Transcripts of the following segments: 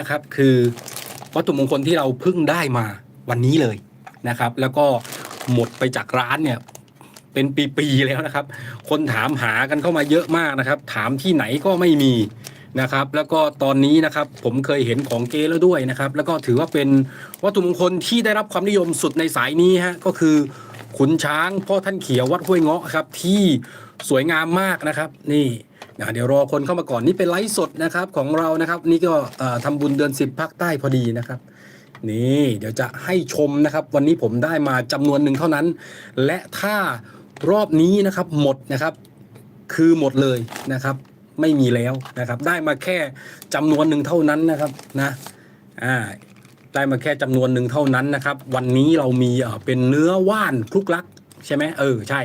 นะครับคือวัตถุมงคลที่เราเพิ่งได้มาวันนี้เลยนะครับ แล้วก็หมดไปจากร้านเนี่ยเป็นปีๆแล้วนะครับ คนถามหากันเข้ามาเยอะมากนะครับ ถามที่ไหนก็ไม่มีนะครับ แล้วก็ตอนนี้นะครับผมเคยเห็นของเก๊แล้วด้วยนะครับ แล้วก็ถือว่าเป็นวัตถุมงคลที่ได้รับความนิยมสุดในสายนี้ฮะก็คือขุนช้างพ่อท่านเขียววัดห้วยเงาะครับที่สวยงามมากนะครับ นี่ เดี๋ยวรอคนเข้ามาก่อนนี่เป็นไลฟ์สดนะครับของเรานะครับ นี่ก็เอ่อทำบุญเดือนสิบภาคใต้พอดีนะครับ นี่เดี๋ยวจะให้ชมนะครับ วันนี้ผมได้มาจำนวนหนึ่งเท่านั้น และถ้ารอบนี้นะครับหมดนะครับ คือหมดเลยนะครับ ไม่มีแล้วนะครับ ได้มาแค่จำนวนหนึ่งเท่านั้นนะครับนะอ่าได้มาแค่จำนวนหนึ่งเท่านั้นนะครับ วันนี้เรามีเป็นเนื้อว่านคลุกลักใช่ไหมเออใช่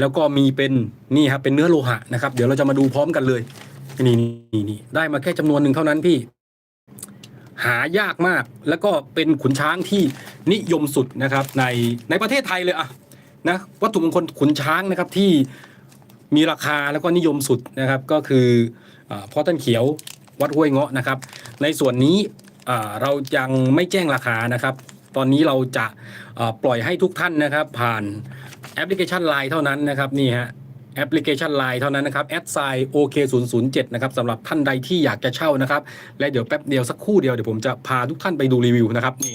แล้วก็มีเป็นนี่ครับเป็นเนื้อโลหะนะครับ เดี๋ยวเราจะมาดูพร้อมกันเลยนี่นี่นี่ได้มาแค่จำนวนหนึ่งเท่านั้นพี่ หายากมากแล้วก็เป็นขุนช้างที่นิยมสุดนะครับ ในในประเทศไทยเลยอะนะวัตถุมงคลขุนช้างนะครับที่มีราคาแล้วก็นิยมสุดนะครับ ก็คืออพ่อท่านเขียววัดห้วยเงาะนะครับ ในส่วนนี้เรายังไม่แจ้งราคานะครับ ตอนนี้เราจะปล่อยให้ทุกท่านนะครับ ผ่าน แอปพลิเคชัน Line เท่านั้นนะครับนี่ฮะแอปพลิเคชัน Line เท่านั้นนะครับแอดไซน์ OK007 นะครับสำหรับท่านใดที่อยากจะเช่านะครับ และเดี๋ยวแป๊บเดียวสักครู่เดียวเดี๋ยวผมจะพาทุกท่านไปดูรีวิวนะครับนี่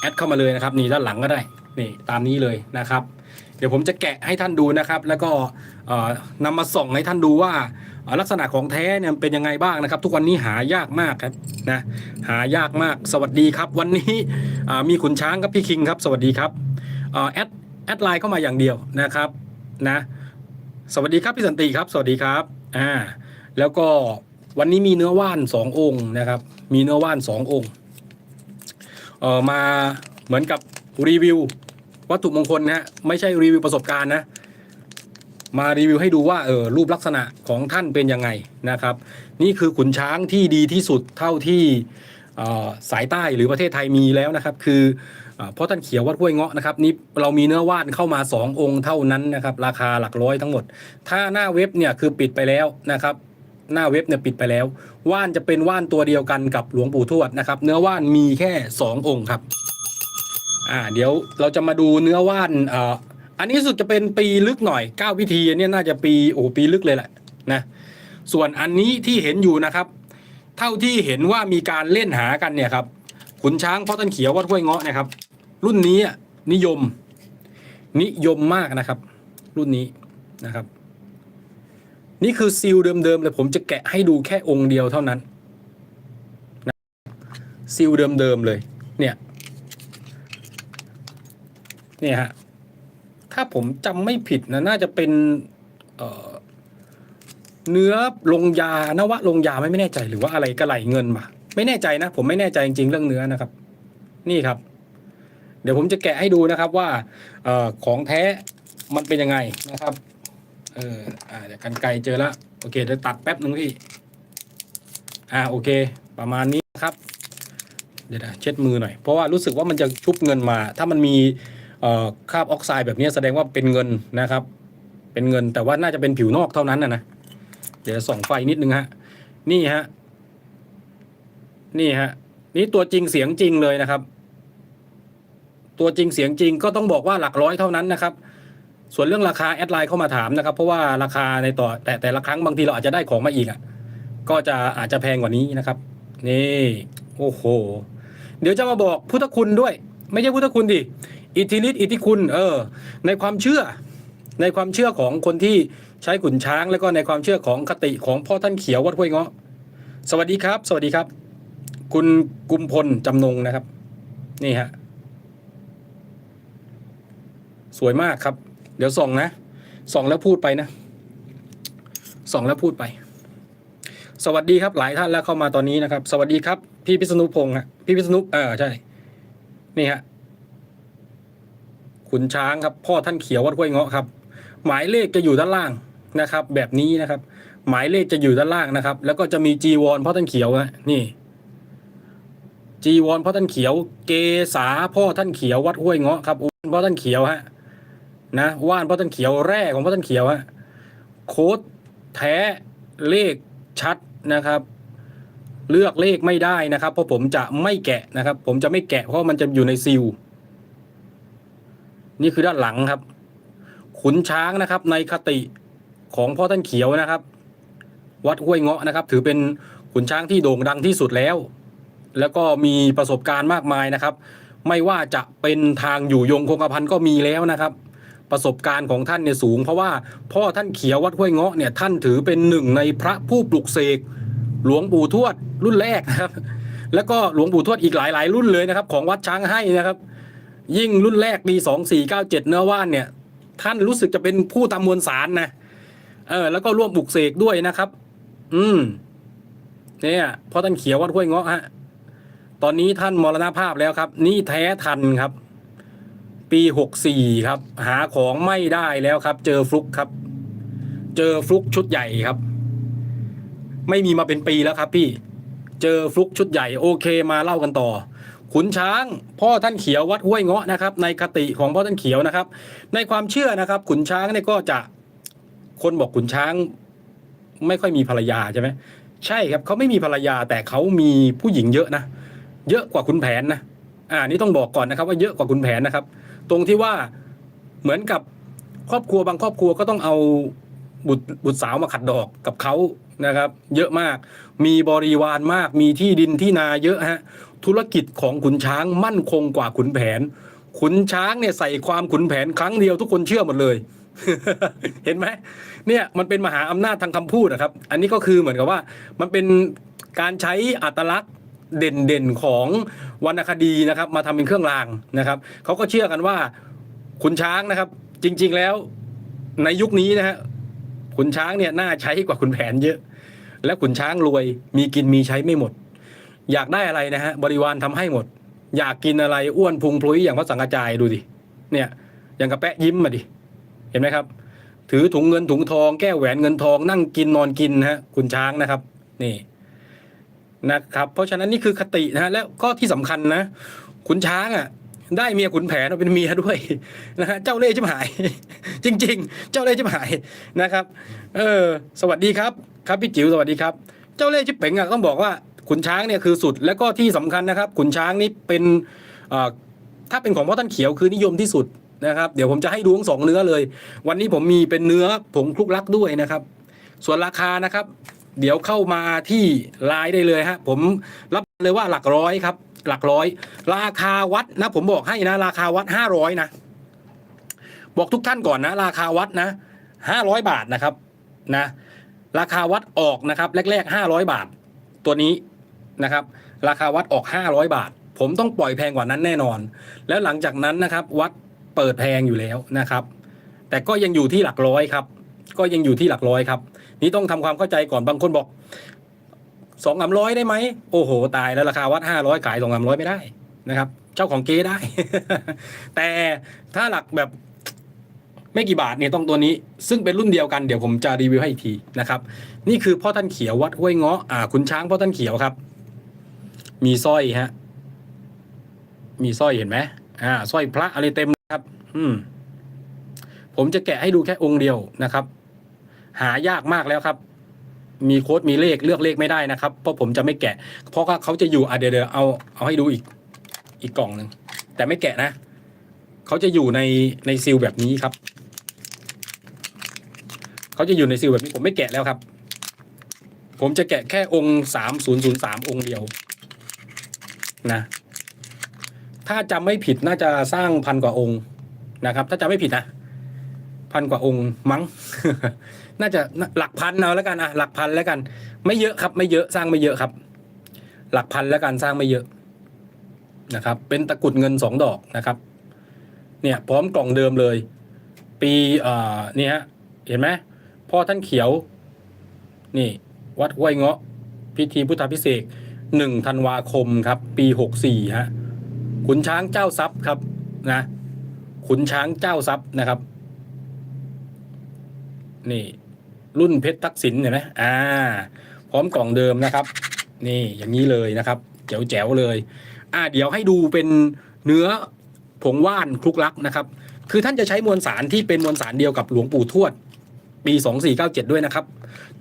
แอดเข้ามาเลยนะครับนี่ด้านหลังก็ได้นี่ตามนี้เลยนะครับ เดี๋ยวผมจะแกะให้ท่านดูนะครับ แล้วก็เอ่อนำมาส่องให้ท่านดูว่าลักษณะของแท้เนี่ยเป็นยังไงบ้างนะครับ ทุกวันนี้หายากมากครับนะหายากมากสวัสดีครับ วันนี้มีขุนช้างครับพี่คิงครับ สวัสดีครับแอด แอดไลน์เข้ามาอย่างเดียวนะครับนะสวัสดีครับพี่สันติครับสวัสดีครับอ่าแล้วก็วันนี้มีเนื้อว่านสององค์นะครับ มีเนื้อว่านสององค์เอ่อมาเหมือนกับรีวิววัตถุมงคลนะฮะไม่ใช่รีวิวประสบการณ์นะมารีวิวให้ดูว่าเออรูปลักษณะของท่านเป็นยังไงนะครับ นี่คือขุนช้างที่ดีที่สุดเท่าที่ออสายใต้หรือประเทศไทยมีแล้วนะครับ คือ เอ่อพ่อท่านเขียววัดห้วยเงาะนะครับนี่เรามีเนื้อวานเข้ามา 2 องค์เท่านั้นนะครับ ราคาหลักร้อยทั้งหมด ถ้าหน้าเว็บเนี่ยคือปิดไปแล้วนะครับ หน้าเว็บเนี่ยปิดไปแล้ว ว่านจะเป็นว่านตัวเดียวกันกับหลวงปู่ทวดนะครับ เนื้อว่านมีแค่ 2 องค์ครับอ่าเดี๋ยวเราจะมาดูเนื้อว่านเอ่ออันนี้สุดจะเป็นปีลึกหน่อยเก้าพิธีเนี้ยน่าจะปีโอ้ปีลึกเลยแหละนะส่วนอันนี้ที่เห็นอยู่นะครับ เท่าที่เห็นว่ามีการเล่นหากันเนี่ยครับขุนช้างพ่อต้นเขียววัดห้วยเงาะนะครับ รุ่นนี้นิยม นิยมมากนะครับ รุ่นนี้นะครับ นี่คือซีลเดิมๆเลยผมจะแกะให้ดูแค่องค์เดียวเท่านั้นนะซีลเดิมๆเลย เนี่ยเนี่ยฮะถ้าผมจำไม่ผิดนะน่าจะเป็นเเนื้อลงยานวะลงยาไม่ไม่แน่ใจหรือว่าอะไรกระไหลเงินมาไม่แน่ใจนะ ผมไม่แน่ใจจริงๆเรื่องเนื้อนะครับ นี่ครับ ดี๋ยวผมจะแกะให้ดูนะครับว่าเออของแท้มันเป็นยังไงนะครับ เอออ่าเดี๋ยวกันไกลเจอแล้วโอเคเดี๋ยวตัดแป๊บหนึ่งพี่ อ่าโอเค ประมาณนี้นะครับ เดี๋ยวนะเช็ดมือหน่อย เพราะว่ารู้สึกว่ามันจะชุบเงินมา ถ้ามันมีเออคราบออกไซด์แบบนี้แสดงว่าเป็นเงินนะครับ เป็นเงินแต่ว่าน่าจะเป็นผิวนอกเท่านั้นนะนะเดี๋ยวส่องไฟนิดนึงฮะนี่ฮะนี่ฮะนี่ตัวจริงเสียงจริงเลยนะครับ ตัวจริงเสียงจริงก็ต้องบอกว่าหลักร้อยเท่านั้นนะครับ ส่วนเรื่องราคาแอดไลน์เข้ามาถามนะครับ เพราะว่าราคาในต่อแต่แต่ละครั้งบางทีเราอาจจะได้ของมาอีกอะก็จะอาจจะแพงกว่านี้นะครับ นี่โอ้โห เดี๋ยวจะมาบอกพุทธคุณด้วย ไม่ใช่พุทธคุณดิอิทธิฤทธิอิทธิคุณ เออ ในความเชื่อ ในความเชื่อของคนที่ใช้ขุนช้าง แล้วก็ในความเชื่อของคติของพ่อท่านเขียววัดห้วยเงาะสวัสดีครับ สวัสดีครับ คุณกุมพลจำนงนะครับ นี่ฮะ สวยมากครับ เดี๋ยวส่องนะส่องแล้วพูดไปนะส่องแล้วพูดไป สวัสดีครับหลายท่านแล้วเข้ามาตอนนี้นะครับ สวัสดีครับ พี่พิษณุพงศ์ฮะพี่พิษณุเออใช่ นี่ฮะขุนช้างครับ พ่อท่านเขียววัดห้วยเงาะครับ หมายเลขจะอยู่ด้านล่างนะครับ แบบนี้นะครับ หมายเลขจะอยู่ด้านล่างนะครับ แล้วก็จะมีจีวรพ่อท่านเขียวฮะนี่จีวรพ่อท่านเขียว เกษาพ่อท่านเขียววัดห้วยเงาะครับอุพ่อท่านเขียวฮะ นะว่านพ่อท่านเขียวแร่ของพ่อท่านเขียวฮะโค้ดแท้เลขชัดนะครับ เลือกเลขไม่ได้นะครับ เพราะผมจะไม่แกะนะครับ ผมจะไม่แกะเพราะมันจะอยู่ในซีลนี่คือด้านหลังครับ ขุนช้างนะครับ ในคติของพ่อท่านเขียวนะครับ วัดห้วยเงาะนะครับ ถือเป็นขุนช้างที่โด่งดังที่สุดแล้ว แล้วก็มีประสบการณ์มากมายนะครับ ไม่ว่าจะเป็นทางอยู่ยงคงกระพันก็มีแล้วนะครับ ประสบการณ์ของท่านเนี่ยสูง เพราะว่าพ่อท่านเขียววัดห้วยเงาะเนี่ยท่านถือเป็นหนึ่งในพระผู้ปลุกเสกหลวงปู่ทวดรุ่นแรกนะครับ แล้วก็หลวงปู่ทวดอีกหลาย ๆ รุ่นเลยนะครับ ของวัดช้างให้นะครับ ยิ่งรุ่นแรกปีสองสี่เก้าเจ็ดเนื้อว่านเนี่ย ท่านรู้สึกจะเป็นผู้ทำมวลสารนะเออ แล้วก็ร่วมปลุกเสกด้วยนะครับ อืมเนี่ยพราะท่านเขียววัดห้วยเงาะฮะตอนนี้ท่านมรณภาพแล้วครับ นี่แท้ทันครับ ปีหกสี่ครับ หาของไม่ได้แล้วครับ เจอฟลุกครับ เจอฟลุกชุดใหญ่ครับ ไม่มีมาเป็นปีแล้วครับ พี่ เจอฟลุกชุดใหญ่โอเคมาเล่ากันต่อ ขุนช้าง พ่อท่านเขียววัดห้วยเงาะนะครับ ในคติของพ่อท่านเขียวนะครับ ในความเชื่อนะครับ ขุนช้างเนี่ยก็จะคนบอกขุนช้าง ไม่ค่อยมีภรรยาใช่ไหมใช่ครับเขาไม่มีภรรยาแต่เขามีผู้หญิงเยอะนะเยอะกว่าขุนแผนนะอ่านี่ต้องบอกก่อนนะครับว่าเยอะกว่าขุนแผนนะครับ ตรงที่ว่าเหมือนกับครอบครัวบางครอบครัวก็ต้องเอาบุตรบุตรสาวมาขัดดอกกับเขานะครับ เยอะมาก มีบริวารมาก มีที่ดินที่นาเยอะฮะ ธุรกิจของขุนช้างมั่นคงกว่าขุนแผน ขุนช้างเนี่ยใส่ความขุนแผนครั้งเดียวทุกคนเชื่อหมดเลย เห็นไหมเนี่ยมันเป็นมหาอำนาจทางคำพูดนะครับ อันนี้ก็คือเหมือนกับว่า มันเป็นการใช้อัตลักษณ์เด่นๆของ วรรณคดีนะครับมาทำเป็นเครื่องรางนะครับเขาก็เชื่อกันว่าขุนช้างนะครับ จริง ๆแล้วในยุคนี้นะฮะขุนช้างเนี่ยน่าใช้กว่าขุนแผนเยอะ และขุนช้างรวยมีกินมีใช้ไม่หมด อยากได้อะไรนะฮะบริวารทำให้หมด อยากกินอะไรอ้วนพุงพลุยอย่างพระสังกระจายดูดิเนี่ยอย่างกระแปะยิ้มมาดิเห็นไหมครับ ถือถุงเงินถุงทองแก้วแหวนเงินทองนั่งกินนอนกินนะฮะขุนช้างนะครับ นี่ นะครับเพราะฉะนั้นนี่คือคตินะฮะแล้วก็ที่สำคัญนะขุนช้างอะได้เมียขุนแผนมาเป็นเมียด้วยนะฮะเจ้าเล่ห์ชิบหาย จริง ๆ เจ้าเล่ห์ชิบหายนะครับ เออ สวัสดีครับ ครับพี่จิ๋วสวัสดีครับ เจ้าเล่ห์ชิบเป๋งอะต้องบอกว่าขุนช้างเนี่ยคือสุดแล้วก็ที่สำคัญนะครับ ขุนช้างนี่เป็นถ้าเป็นของพ่อท่านเขียวคือนิยมที่สุดนะครับ เดี๋ยวผมจะให้ดูทั้งสองเนื้อเลย วันนี้ผมมีเป็นเนื้อผงคลุกลักด้วยนะครับ ส่วนราคานะครับ เดี๋ยวเข้ามาที่ไลน์ได้เลยฮะผมรับเลยว่าหลักร้อยครับ หลักร้อย ราคาวัดนะ ผมบอกให้นะ ราคาวัดห้าร้อยนะบอกทุกท่านก่อนนะ ราคาวัดนะห้าร้อยบาทนะครับนะ ราคาวัดออกนะครับ แรกๆห้าร้อยบาท ตัวนี้นะครับ ราคาวัดออกห้าร้อยบาท ผมต้องปล่อยแพงกว่านั้นแน่นอน แล้วหลังจากนั้นนะครับ วัดเปิดแพงอยู่แล้วนะครับ แต่ก็ยังอยู่ที่หลักร้อยครับ ก็ยังอยู่ที่หลักร้อยครับ นี่ต้องทำความเข้าใจก่อนบางคนบอกสองสามร้อยได้ไหมโอ้โห ตายแล้วราคาวัดห้าร้อยขายสองสามร้อยไม่ได้นะครับ เจ้าของเก๊ได้ แต่ถ้าหลักแบบไม่กี่บาทเนี่ยต้องตัวนี้ ซึ่งเป็นรุ่นเดียวกันเดี๋ยวผมจะรีวิวให้อีกทีนะครับ นี่คือพ่อท่านเขียววัดห้วยเงาะอ่าคุณช้างพ่อท่านเขียวครับ มีสร้อยฮะมีสร้อยเห็นไหมอ่าสร้อยพระอะไรเต็มครับ อืมผมจะแกะให้ดูแค่องค์เดียวนะครับ หายากมากแล้วครับ มีโค้ดมีเลขเลือกเลขไม่ได้นะครับ เพราะผมจะไม่แกะ เพราะว่าเขาจะอยู่อะเดี๋ยวเดี๋ยวเอาเอาให้ดูอีกอีกกล่องหนึ่งแต่ไม่แกะนะเขาจะอยู่ในในซีลแบบนี้ครับเขาจะอยู่ในซีลแบบนี้ผมไม่แกะแล้วครับ ผมจะแกะแค่องค์สามศูนย์ศูนย์สามองค์เดียวนะถ้าจำไม่ผิดน่าจะสร้างพันกว่าองค์นะครับ ถ้าจำไม่ผิดนะ พันกว่าองค์มั้ง น่าจะหลักพันเอาแล้วกันอะหลักพันแล้วกัน ไม่เยอะครับ ไม่เยอะสร้างไม่เยอะครับ หลักพันแล้วกันสร้างไม่เยอะนะครับ เป็นตะกรุดเงินสองดอกนะครับ เนี่ยพร้อมกล่องเดิมเลย ปีเอ่อนี่ฮะเห็นไหมพ่อท่านเขียว นี่ วัดห้วยเงาะ พิธีพุทธพิเศษหนึ่งธันวาคมครับ ปีหกสี่ฮะขุนช้างเจ้าทรัพย์ครับนะขุนช้างเจ้าทรัพย์นะครับ นี่ รุ่นเพชรทักษิณเห็นไหมอ่า พร้อมกล่องเดิมนะครับ นี่อย่างนี้เลยนะครับแจ๋วแจ๋วๆเลย อ่า เดี๋ยวให้ดูเป็นเนื้อผงว่านคลุกลักนะครับ คือท่านจะใช้มวลสารที่เป็นมวลสารเดียวกับหลวงปู่ทวด ปี 2497 ด้วยนะครับ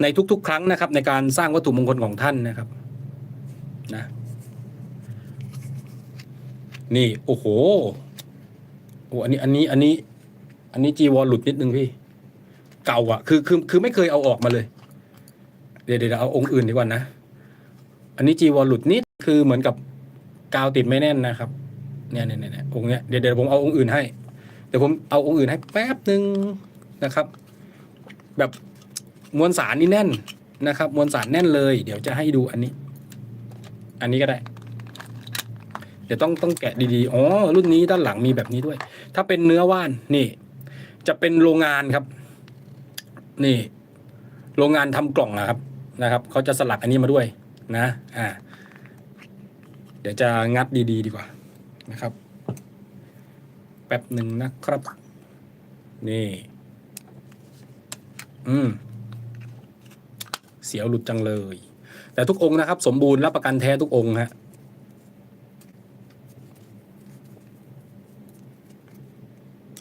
ในทุกๆ ครั้งนะครับ ในการสร้างวัตถุมงคลของท่านนะครับนะนี่ โอ้โหโอ้อันนี้อันนี้อันนี้ อันนี้จีวอลหลุดนิดนึงพี่ เก่าอะคือคือคือไม่เคยเอาออกมาเลย เดี๋ยวเดี๋ยวเอาองค์อื่นดีกว่านะ อันนี้จีวอลหลุดนิดคือเหมือนกับกาวติดไม่แน่นนะครับ เนี่ยเนี่ยเนี่ยองค์เนี้ยเดี๋ยวเดี๋ยวผมเอาองค์อื่นให้เดี๋ยวผมเอาองค์อื่นให้แป๊บหนึ่งนะครับ แบบมวลสารนี่แน่นนะครับ มวลสารแน่นเลย เดี๋ยวจะให้ดูอันนี้ อันนี้ก็ได้ เดี๋ยวต้องต้องแกะดีๆอ๋อรุ่นนี้ด้านหลังมีแบบนี้ด้วย ถ้าเป็นเนื้อว่านนี่ จะเป็นโรงงานครับ นี่ โรงงานทำกล่องนะครับนะครับเขาจะสลักอันนี้มาด้วยนะอ่าเดี๋ยวจะงัดดีๆดีกว่านะครับ แป๊บหนึ่งนะครับ นี่ อืม เสียวหลุดจังเลย แต่ทุกองค์นะครับ สมบูรณ์รับประกันแท้ทุกองค์ฮะ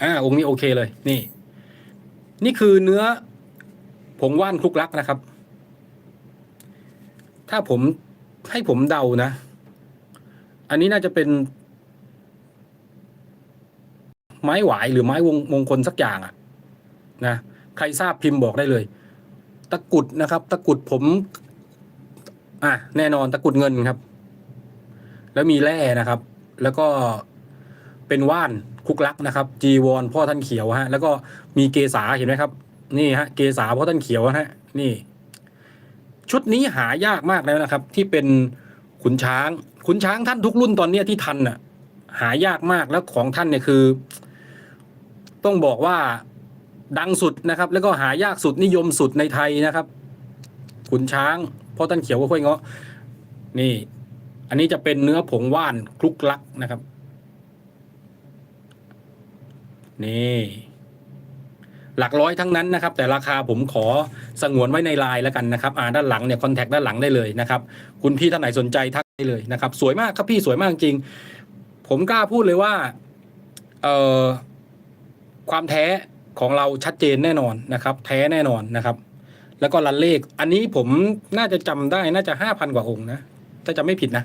อ่าองค์นี้โอเคเลย นี่ นี่คือเนื้อ ผงว่านคลุกลักนะครับ ถ้าผมให้ผมเดานะ อันนี้น่าจะเป็น ไม้หวายหรือไม้วงมงคลสักอย่างอะนะใครทราบพิมพ์บอกได้เลย ตะกุดนะครับ ตะกุดผม อะแน่นอนตะกุดเงินครับ แล้วมีแร่นะครับ แล้วก็เป็นว่านคุกลักนะครับ จีวรพ่อท่านเขียวฮะ แล้วก็มีเกษาเห็นไหมครับ นี่ฮะเกษาพ่อท่านเขียวฮะนี่ ชุดนี้หายากมากแล้วนะครับ ที่เป็นขุนช้าง ขุนช้างท่านทุกรุ่นตอนเนี้ยที่ทันน่ะ หายากมากแล้วของท่านเนี่ยคือ ต้องบอกว่าดังสุดนะครับ แล้วก็หายากสุดนิยมสุดในไทยนะครับขุนช้างพ่อท่านเขียวก็ค่อยเงาะนี่ อันนี้จะเป็นเนื้อผงว่านคลุกลักนะครับ นี่ หลักร้อยทั้งนั้นนะครับ แต่ราคาผมขอสงวนไว้ในไลน์แล้วกันนะครับอ่าด้านหลังเนี่ยคอนแทคด้านหลังได้เลยนะครับ คุณพี่ท่านไหนสนใจทักได้เลยนะครับ สวยมากครับพี่สวยมากจริง ผมกล้าพูดเลยว่าเอ่อความแท้ของเราชัดเจนแน่นอนนะครับ แท้แน่นอนนะครับ แล้วก็รันเลข อันนี้ผมน่าจะจำได้น่าจะห้าพันกว่าองค์นะถ้าจำไม่ผิดนะ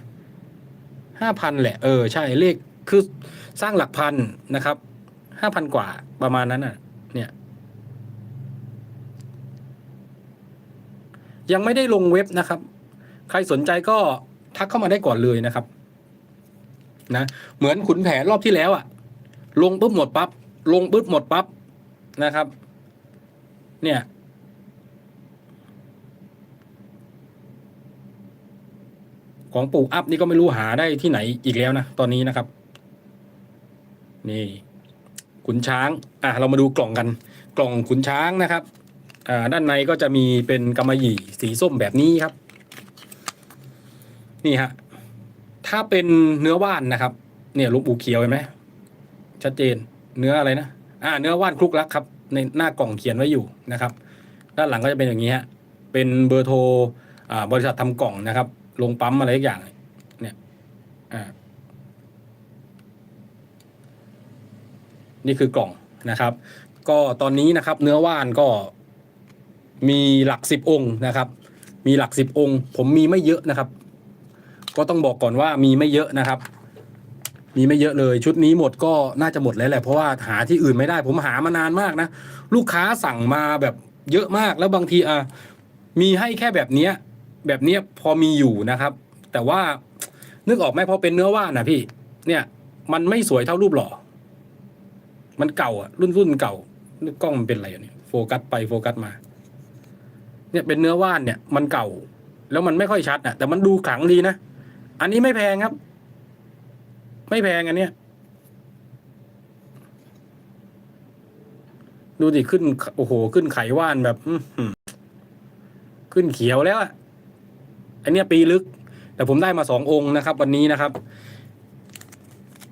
ห้าพันแหละเออใช่เลขคือสร้างหลักพันนะครับห้าพันกว่าประมาณนั้นอะ เนี่ย ยังไม่ได้ลงเว็บนะครับ ใครสนใจก็ทักเข้ามาได้ก่อนเลยนะครับ นะเหมือนขุนแผนรอบที่แล้วอะลงปุ๊บหมดปั๊บลงปุ๊บหมดปั๊บนะครับ เนี่ย ของปู่อัพนี่ก็ไม่รู้หาได้ที่ไหนอีกแล้วนะตอนนี้นะครับ นี่ขุนช้าง อะเรามาดูกล่องกัน กล่องขุนช้างนะครับ ด้านในก็จะมีเป็นกำมะหยี่สีส้มแบบนี้ครับ นี่ฮะถ้าเป็นเนื้อว่านนะครับ เนี่ยลูกปูเขียวเห็นไหมชัดเจนเนื้ออะไรนะอ่า เนื้อว่านคลุกลักครับ ในหน้ากล่องเขียนไว้อยู่นะครับ ด้านหลังก็จะเป็นอย่างนี้ฮะเป็นเบอร์โทรอ่าบริษัททำกล่องนะครับ ลงปั๊มอะไรทุกอย่างเนี่ยอ่านี่คือกล่องนะครับ ก็ตอนนี้นะครับ เนื้อว่านก็ มีหลักสิบองค์นะครับ มีหลักสิบองค์ ผมมีไม่เยอะนะครับ ก็ต้องบอกก่อนว่ามีไม่เยอะนะครับ มีไม่เยอะเลย ชุดนี้หมดก็น่าจะหมดแล้วแหละเพราะว่าหาที่อื่นไม่ได้ ผมหามานานมากนะลูกค้าสั่งมาแบบเยอะมากแล้วบางทีอะมีให้แค่แบบเนี้ย แบบเนี้ยพอมีอยู่นะครับ แต่ว่านึกออกไหมพอเป็นเนื้อว่านนะพี่ เนี่ย มันไม่สวยเท่ารูปหล่อ มันเก่าอะรุ่นรุ่นเก่านึกกล้องมันเป็นอะไรอะเนี่ยโฟกัสไปโฟกัสมา เนี่ยเป็นเนื้อว่านเนี่ยมันเก่า แล้วมันไม่ค่อยชัดอะ แต่มันดูขลังดีนะ อันนี้ไม่แพงครับ ไม่แพงอันเนี้ยดูดิขึ้น โอ้โห ขึ้นไขว่านแบบขึ้นเขียวแล้วอะอันเนี้ยปีลึก แต่ผมได้มาสององค์นะครับ วันนี้นะครับ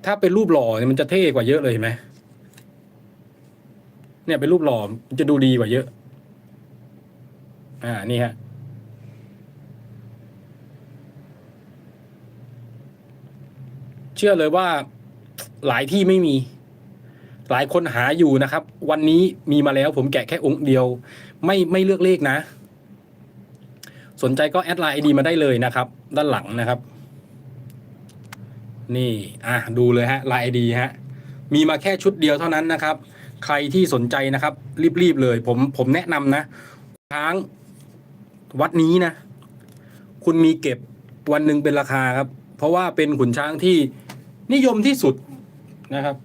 ถ้าเป็นรูปหล่อเนี่ยมันจะเท่กว่าเยอะเลยเห็นไหมเนี่ยเป็นรูปหล่อมันจะดูดีกว่าเยอะ อ่า นี่ฮะ เชื่อเลยว่าหลายที่ไม่มี หลายคนหาอยู่นะครับ วันนี้มีมาแล้วผมแกะแค่องค์เดียว ไม่ไม่เลือกเลขนะ สนใจก็แอดไลน์ไอดีมาได้เลยนะครับ ด้านหลังนะครับ นี่ อะ ดูเลยฮะไลายดีฮะ มีมาแค่ชุดเดียวเท่านั้นนะครับ ใครที่สนใจนะครับ รีบๆเลย ผมผมแนะนำนะช้าง วัดนี้นะ คุณมีเก็บวันหนึ่งเป็นราคาครับ เพราะว่าเป็นขุนช้างที่นิยมที่สุดนะครับ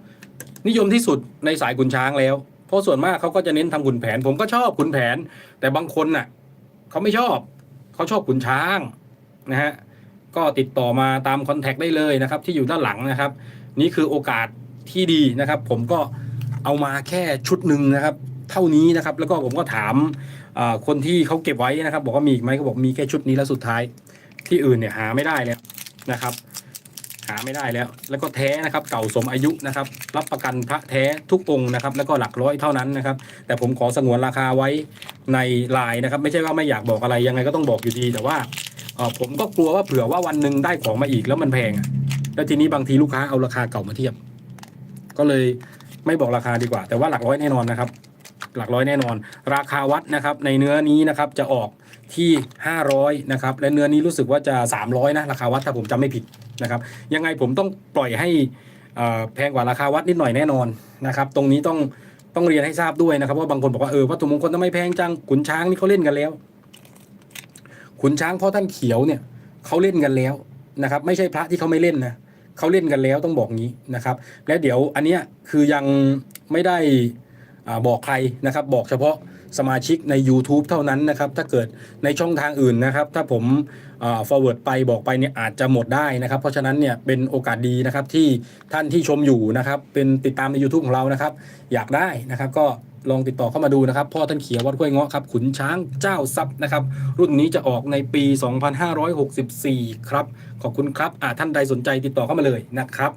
นิยมที่สุดในสายขุนช้างแล้ว เพราะส่วนมากเขาก็จะเน้นทำขุนแผน ผมก็ชอบขุนแผน แต่บางคนน่ะเขาไม่ชอบเขาชอบขุนช้างนะฮะก็ติดต่อมาตามคอนแทคได้เลยนะครับ ที่อยู่ด้านหลังนะครับ นี่คือโอกาสที่ดีนะครับ ผมก็เอามาแค่ชุดหนึ่งนะครับ เท่านี้นะครับ แล้วก็ผมก็ถาม คนที่เขาเก็บไว้นะครับ บอกว่ามีอีกไหมก็บอกมีแค่ชุดนี้แล้วสุดท้าย ที่อื่นเนี่ยหาไม่ได้แล้วนะครับ หาไม่ได้แล้ว แล้วก็แท้นะครับ เก่าสมอายุนะครับ รับประกันพระแท้ทุกองค์นะครับ แล้วก็หลักร้อยเท่านั้นนะครับ แต่ผมขอสงวนราคาไว้ในไลน์นะครับ ไม่ใช่ว่าไม่อยากบอกอะไรยังไงก็ต้องบอกอยู่ดีแต่ว่าผมก็กลัวว่าเผื่อว่าวันหนึ่งได้ของมาอีกแล้วมันแพงแล้วทีนี้บางทีลูกค้าเอาราคาเก่ามาเทียบ ก็เลยไม่บอกราคาดีกว่า แต่ว่าหลักร้อยแน่นอนนะครับ หลักร้อยแน่นอน ราคาวัดนะครับในเนื้อนี้นะครับจะออกที่ 500นะครับและเนื้อนี้รู้สึกว่าจะ 300นะราคาวัดถ้าผมจำไม่ผิดนะครับยังไงผมต้องปล่อยให้แพงกว่าราคาวัดนิดหน่อยแน่นอนนะครับตรงนี้ต้องต้องเรียนให้ทราบด้วยนะครับว่าบางคนบอกว่าเออวัตถุมงคลทำไมแพงจังขุนช้างนี่เขาเล่นกันแล้ว ขุนช้างพ่อท่านเขียวเนี่ยเขาเล่นกันแล้วนะครับไม่ใช่พระที่เขาไม่เล่นนะเขาเล่นกันแล้วต้องบอกงี้นะครับ และเดี๋ยวอันเนี้ยคือยังไม่ได้ บอกใครนะครับบอกเฉพาะสมาชิกใน YouTube เท่านั้นนะครับถ้าเกิดในช่องทางอื่นนะครับ ถ้าผม forward ไปบอกไปเนี่ยอาจจะหมดได้นะครับ เพราะฉะนั้นเนี่ยเป็นโอกาสดีนะครับที่ท่านที่ชมอยู่นะครับ เป็นติดตามใน YouTube ของเรานะครับ อยากได้นะครับก็ลองติดต่อเข้ามาดูนะครับ พ่อท่านเขียววัดห้วยเงาะครับ ขุนช้างเจ้าทรัพย์นะครับ รุ่นนี้จะออกในปี 2564 ครับ ขอบคุณครับท่านใดสนใจติดต่อเข้ามาเลยนะครับ